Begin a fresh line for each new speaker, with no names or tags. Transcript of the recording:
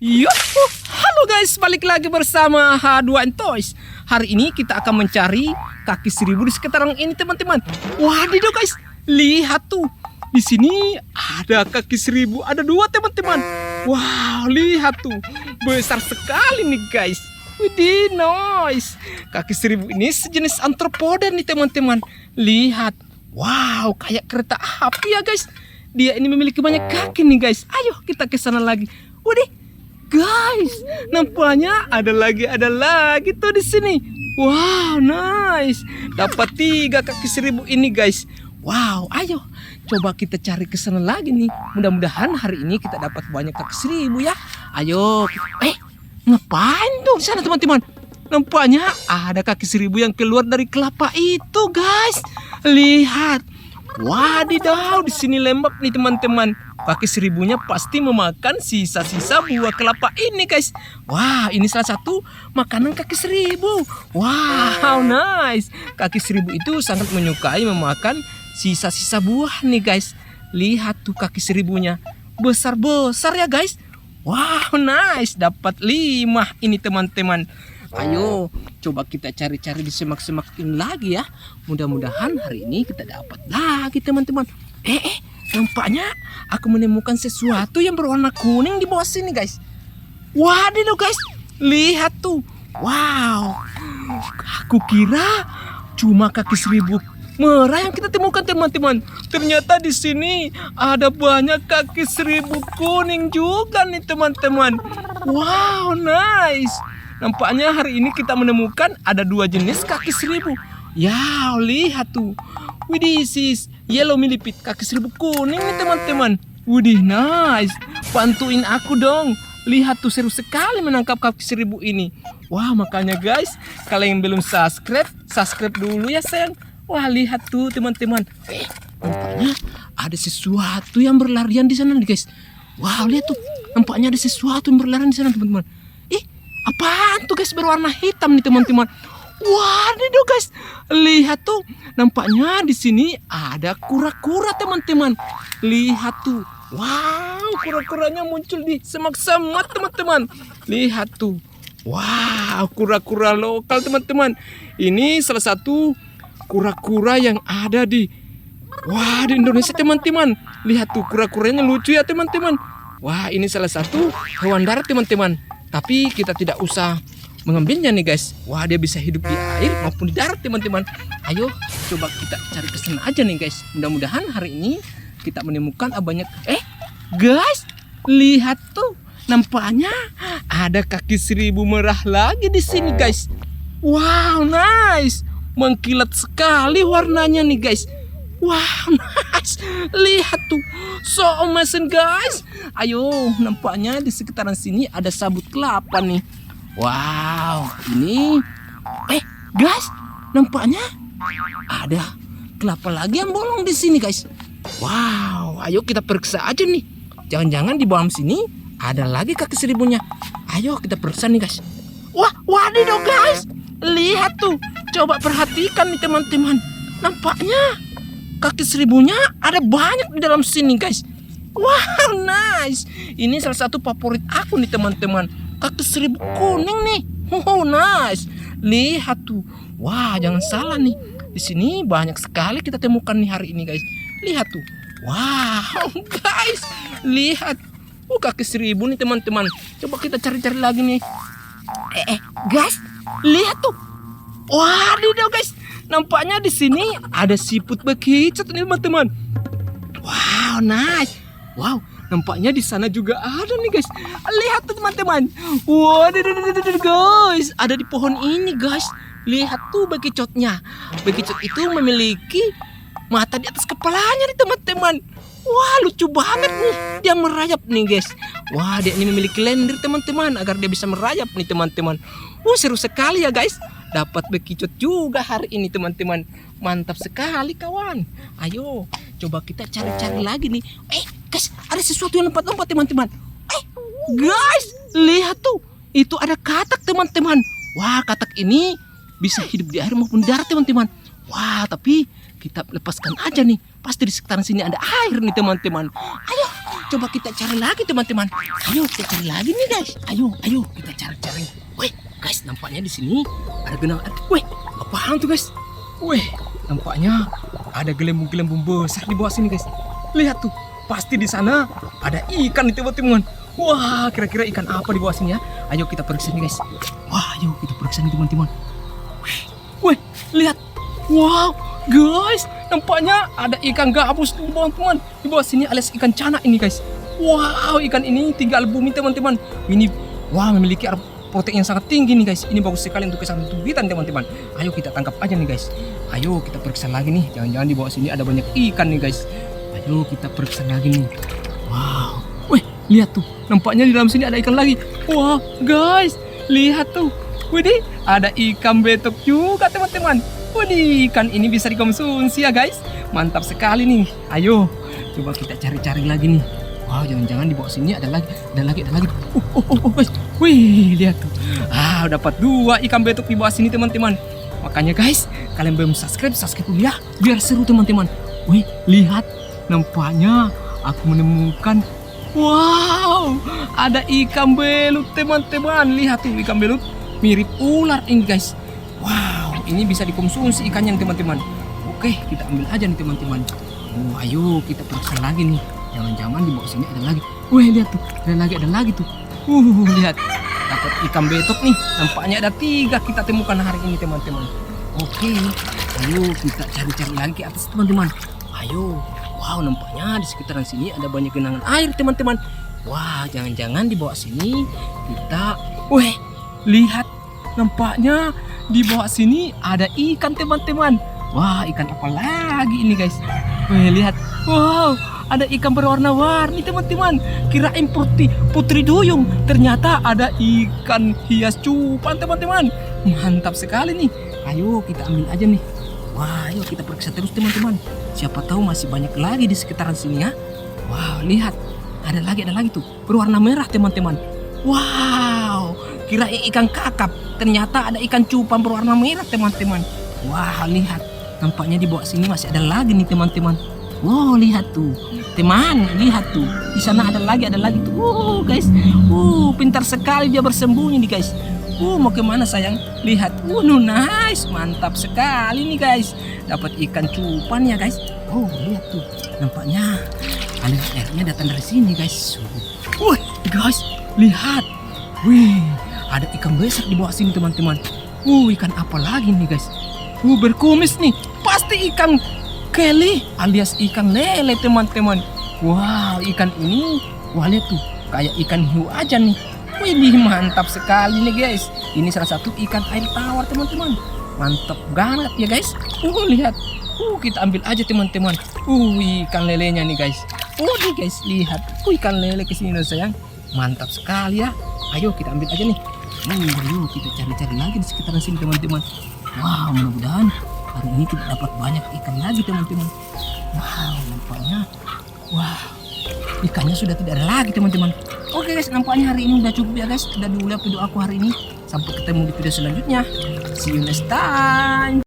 Yo, halo guys, balik lagi bersama H2N Toys. Hari ini kita akan mencari kaki seribu di sekitaran ini teman-teman. Wadidaw guys, lihat tuh. Di sini ada kaki seribu, ada dua teman-teman. Wow, lihat tuh, besar sekali nih guys. Widih, nice. Kaki seribu ini sejenis antropoda nih teman-teman. Lihat, wow, kayak kereta api ya guys. Dia ini memiliki banyak kaki nih guys. Ayo kita ke sana lagi. Widih, Guys, nampaknya ada lagi, ada lagi tuh di sini. Wow, nice. Dapat tiga kaki seribu ini, guys. Wow, ayo coba kita cari ke sana lagi nih. Mudah-mudahan hari ini kita dapat banyak kaki seribu ya. Ayo, eh, ngapain tuh sana teman-teman? Nampaknya ada kaki seribu yang keluar dari kelapa itu, guys. Lihat. Wadidaw, di sini lembab nih teman-teman. Kaki seribunya pasti memakan sisa-sisa buah kelapa ini guys. Wah ini salah satu makanan kaki seribu. Wow nice. Kaki seribu itu sangat menyukai memakan sisa-sisa buah nih guys. Lihat tuh kaki seribunya. Besar-besar ya guys. Wow nice. Dapat lima ini teman-teman. Ayo coba kita cari-cari di semak-semak ini lagi ya. Mudah-mudahan hari ini kita dapat lagi teman-teman. Eh eh Nampaknya aku menemukan sesuatu yang berwarna kuning di bawah sini guys. Waduh guys, lihat tuh. Wow, aku kira cuma kaki seribu merah yang kita temukan teman-teman. Ternyata di sini ada banyak kaki seribu kuning juga nih teman-teman. Wow, nice. Nampaknya hari ini kita menemukan ada dua jenis kaki seribu. Ya, lihat tuh. Widih sis, yellow millipit kaki seribu kuning nih teman-teman. Widih nice, bantuin aku dong. Lihat tuh seru sekali menangkap kaki seribu ini. Wah makanya guys, kalian yang belum subscribe, subscribe dulu ya sayang. Wah lihat tuh teman-teman. Eh, nampaknya ada sesuatu yang berlarian di sana nih guys. Wow lihat tuh, nampaknya ada sesuatu yang berlarian di sana teman-teman. Ih, apaan tuh guys berwarna hitam nih teman-teman. Waduh guys, lihat tuh, nampaknya di sini ada kura-kura teman-teman. Lihat tuh, wow, kura-kuranya muncul di semak-semak teman-teman. Lihat tuh, wow, kura-kura lokal teman-teman. Ini salah satu kura-kura yang ada di, wah di Indonesia teman-teman. Lihat tuh, kura-kuranya lucu ya teman-teman. Wah, ini salah satu hewan darat teman-teman. Tapi kita tidak usah mengambilnya nih guys. Wah dia bisa hidup di air maupun di darat teman-teman. Ayo coba kita cari ke sana aja nih guys. Mudah-mudahan hari ini kita menemukan banyak. Eh guys lihat tuh nampaknya ada kaki seribu merah lagi di sini guys. Wow nice mengkilat sekali warnanya nih guys. Wow, nice. Lihat tuh. So amazing guys. Ayo, nampaknya di sekitaran sini ada sabut kelapa nih. Wow, ini eh guys, nampaknya ada kelapa lagi yang bolong di sini guys. Wow, ayo kita periksa aja nih. Jangan-jangan di bawah sini ada lagi kaki seribunya. Ayo kita periksa nih guys. Wah, wadidaw guys. Lihat tuh. Coba perhatikan nih teman-teman. Nampaknya kaki seribunya ada banyak di dalam sini guys. Wow, nice. Ini salah satu favorit aku nih teman-teman kaki seribu kuning nih. Oh, nice. Lihat tuh. Wah, jangan salah nih. Di sini banyak sekali kita temukan nih hari ini, guys. Lihat tuh. Wow, guys. Lihat. Oh, kaki seribu nih, teman-teman. Coba kita cari-cari lagi nih. Eh, eh, guys. Lihat tuh. Waduh, guys. Nampaknya di sini ada siput bekicot nih, teman-teman. Wow, nice. Wow, Nampaknya di sana juga ada nih guys. Lihat tuh teman-teman. Waduh, guys, ada di pohon ini guys. Lihat tuh bekicotnya. Bekicot itu memiliki mata di atas kepalanya nih teman-teman. Wah lucu banget nih Dia merayap nih guys Wah dia ini memiliki lendir teman-teman Agar dia bisa merayap nih teman-teman Wah seru sekali ya guys Dapat bekicot juga hari ini teman-teman Mantap sekali kawan Ayo coba kita cari-cari lagi nih Eh Guys, ada sesuatu yang lompat-lompat teman-teman. Eh, guys, lihat tuh. Itu ada katak teman-teman. Wah, katak ini bisa hidup di air maupun darat teman-teman. Wah, tapi kita lepaskan aja nih. Pasti di sekitar sini ada air nih teman-teman. Ayo, coba kita cari lagi teman-teman. Ayo kita cari lagi nih guys. Ayo, ayo kita cari-cari. Weh, guys nampaknya di sini ada genangan. Weh, apaan tuh guys? Weh, nampaknya ada gelembung-gelembung besar di bawah sini guys. Lihat tuh, pasti di sana ada ikan nih teman-teman. Wah, kira-kira ikan apa di bawah sini ya? Ayo kita periksa nih guys. Wah, ayo kita periksa nih teman-teman. Wih, lihat. Wow, guys, nampaknya ada ikan gabus di bawah teman. Di bawah sini alias ikan cana ini guys. Wow, ikan ini tinggal bumi teman-teman. Ini wah memiliki ar- protein yang sangat tinggi nih guys. Ini bagus sekali untuk kesehatan tubuhitan teman-teman. Ayo kita tangkap aja nih guys. Ayo kita periksa lagi nih. Jangan-jangan di bawah sini ada banyak ikan nih guys. Ayo kita periksa lagi nih. Wow, wih lihat tuh. Nampaknya di dalam sini ada ikan lagi. Wah, guys, lihat tuh. Widih, ada ikan betok juga teman-teman. Widih, ikan ini bisa dikonsumsi ya guys. Mantap sekali nih. Ayo, coba kita cari-cari lagi nih. Wow, jangan-jangan di bawah sini ada lagi, ada lagi, ada lagi. Oh, oh, oh, oh. Wih, lihat tuh. Ah, dapat dua ikan betok di bawah sini teman-teman. Makanya guys, kalian belum subscribe, subscribe dulu ya. Biar seru teman-teman. Wih, lihat. Nampaknya aku menemukan Wow, ada ikan belut teman-teman. Lihat tuh ikan belut mirip ular ini guys. Wow, ini bisa dikonsumsi ikannya teman-teman. Oke, kita ambil aja nih teman-teman. Oh, ayo kita periksa lagi nih. Jangan-jangan di bawah sini ada lagi. Wih, lihat tuh, ada lagi, ada lagi tuh. Uh, lihat. Dapat ikan betok nih. Nampaknya ada tiga kita temukan hari ini teman-teman. Oke, ayo kita cari-cari lagi atas teman-teman. Ayo. Wow, nampaknya di sekitaran sini ada banyak genangan air teman-teman. Wah, jangan-jangan di bawah sini kita, weh, lihat, nampaknya di bawah sini ada ikan teman-teman. Wah, ikan apa lagi ini guys? Weh, lihat, wow, ada ikan berwarna-warni teman-teman. Kirain putri putri duyung, ternyata ada ikan hias cupang teman-teman. Mantap sekali nih. Ayo kita ambil aja nih. Wah, ayo kita periksa terus teman-teman. Siapa tahu masih banyak lagi di sekitaran sini ya. Wow, lihat. Ada lagi, ada lagi tuh. Berwarna merah teman-teman. Wow, kira ikan kakap. Ternyata ada ikan cupang berwarna merah teman-teman. Wah, lihat. Nampaknya di bawah sini masih ada lagi nih teman-teman. Wow, lihat tuh. Teman, lihat tuh. Di sana ada lagi, ada lagi tuh. Wow, guys. Uh, pintar sekali dia bersembunyi nih, guys. Uh, mau ke mana sayang? Lihat, uh, nu nice, mantap sekali nih guys. Dapat ikan cupan ya guys. Oh, lihat tuh, nampaknya aliran airnya datang dari sini guys. Wih, guys, lihat. Wih, ada ikan besar di bawah sini teman-teman. Uh, ikan apa lagi nih guys? Uh, berkumis nih. Pasti ikan keli alias ikan lele teman-teman. Wow, ikan ini, wah lihat tuh, kayak ikan hiu aja nih. Wih, mantap sekali nih guys. Ini salah satu ikan air tawar teman-teman. Mantap banget ya guys. Uh, lihat. Uh, kita ambil aja teman-teman. Uh, ikan lelenya nih guys. Oh nih guys, lihat. Uh, ikan lele ke sini loh sayang. Mantap sekali ya. Ayo kita ambil aja nih. Hmm, ayo kita cari-cari lagi di sekitaran sini teman-teman. Wow, mudah-mudahan hari ini kita dapat banyak ikan lagi teman-teman. Wow, nampaknya. Wow, ikannya sudah tidak ada lagi teman-teman. Oke guys, nampaknya hari ini udah cukup ya guys. Udah dulu video aku hari ini. Sampai ketemu di video selanjutnya. See you next time.